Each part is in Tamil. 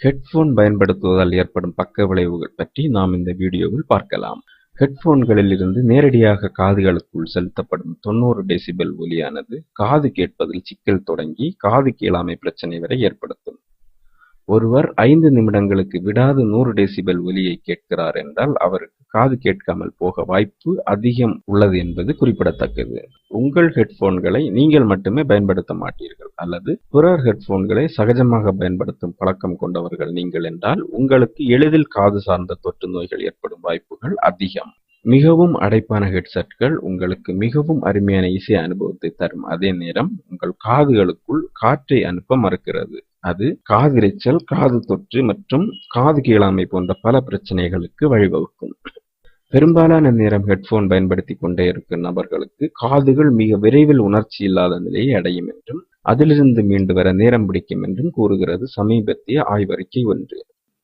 ஹெட்போன் பயன்படுத்துவதால் ஏற்படும் பக்க விளைவுகள் பற்றி நாம் இந்த வீடியோவில் பார்க்கலாம். ஹெட்போன்களில் இருந்து நேரடியாக காதுகளுக்குள் செலுத்தப்படும் தொண்ணூறு டெசிபல் ஒலியானது காது கேட்பதில் சிக்கல் தொடங்கி காது கேளாமை பிரச்சனை வரை ஏற்படுத்தும். ஒருவர் ஐந்து நிமிடங்களுக்கு விடாது நூறு டெசிபல் ஒலியை கேட்கிறார் என்றால் அவருக்கு காது கேட்காமல் போக வாய்ப்பு அதிகம் உள்ளது என்பது குறிப்பிடத்தக்கது. உங்கள் ஹெட்போன்களை நீங்கள் மட்டுமே பயன்படுத்த மாட்டீர்கள். அல்லது பிறர் ஹெட்போன்களை சகஜமாக பயன்படுத்தும் பழக்கம் கொண்டவர்கள் நீங்கள் என்றால் உங்களுக்கு எளிதில் காது சார்ந்த தொற்று நோய்கள் ஏற்படும் வாய்ப்புகள் அதிகம். மிகவும் அடைப்பான ஹெட்செட்கள் உங்களுக்கு மிகவும் அருமையான இசை அனுபவத்தை தரும். அதே நேரம் உங்கள் காதுகளுக்குள் காற்றை அனுப்ப மறுக்கிறது. அது காதிரைச்சல் காது தொற்று மற்றும் காது கீழாமை போன்ற பல பிரச்சனைகளுக்கு வழிவகுக்கும். பெரும்பாலான நேரம் ஹெட்போன் பயன்படுத்தி கொண்டே இருக்கும் நபர்களுக்கு காதுகள் மிக விரைவில் உணர்ச்சி இல்லாத நிலையை அடையும் என்றும் அதிலிருந்து மீண்டு வர நேரம் பிடிக்கும் என்றும் கூறுகிறது சமீபத்திய ஆய்வறிக்கை ஒன்று.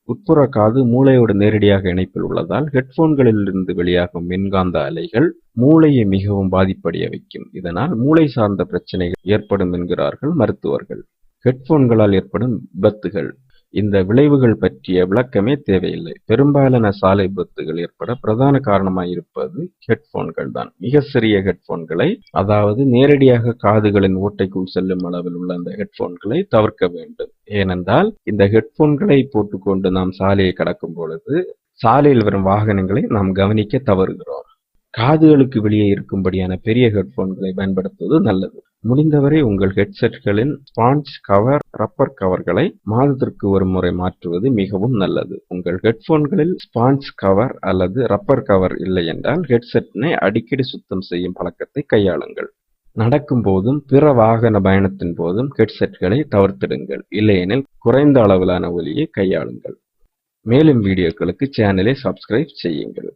உட்புற காது மூளையோடு நேரடியாக இணைப்பில் உள்ளதால் ஹெட்போன்களில் இருந்து வெளியாகும் மின்காந்த அலைகள் மூளையை மிகவும் பாதிப்படைய வைக்கும். இதனால் மூளை சார்ந்த பிரச்சனைகள் ஏற்படும் என்கிறார்கள் மருத்துவர்கள். ஹெட்போன்களால் ஏற்படும் விபத்துகள். இந்த விளைவுகள் பற்றிய விளக்கமே தேவையில்லை. பெரும்பாலான சாலை விபத்துகள் ஏற்பட பிரதான காரணமாக இருப்பது ஹெட்போன்கள் தான். மிக சிறிய ஹெட்போன்களை அதாவது நேரடியாக காதுகளின் ஓட்டைக்குள் செல்லும் அளவில் உள்ள அந்த ஹெட்போன்களை தவிர்க்க வேண்டும். ஏனென்றால் இந்த ஹெட்போன்களை போட்டுக்கொண்டு நாம் சாலையை கடக்கும் பொழுது சாலையில் வரும் வாகனங்களை நாம் கவனிக்க தவறுகிறோம். காதுகளுக்கு வெளியே இருக்கும்படியான பெரிய ஹெட்போன்களை பயன்படுத்துவது நல்லது. முடிந்தவரை உங்கள் ஹெட்செட்களின் ஸ்பாஞ்ச் கவர் ரப்பர் கவர்களை மாதத்திற்கு ஒரு முறை மாற்றுவது மிகவும் நல்லது. உங்கள் ஹெட்போன்களில் ஸ்பாஞ்ச் கவர் அல்லது ரப்பர் கவர் இல்லை என்றால் ஹெட்செட்டினை அடிக்கடி சுத்தம் செய்யும் பழக்கத்தை கையாளுங்கள். நடக்கும் போதும் பிற வாகன பயணத்தின் போதும் ஹெட்செட்களை தவிர்த்திடுங்கள். இல்லையெனில் குறைந்த அளவிலான ஒலியை கையாளுங்கள். மேலும் வீடியோக்களுக்கு சேனலை சப்ஸ்கிரைப் செய்யுங்கள்.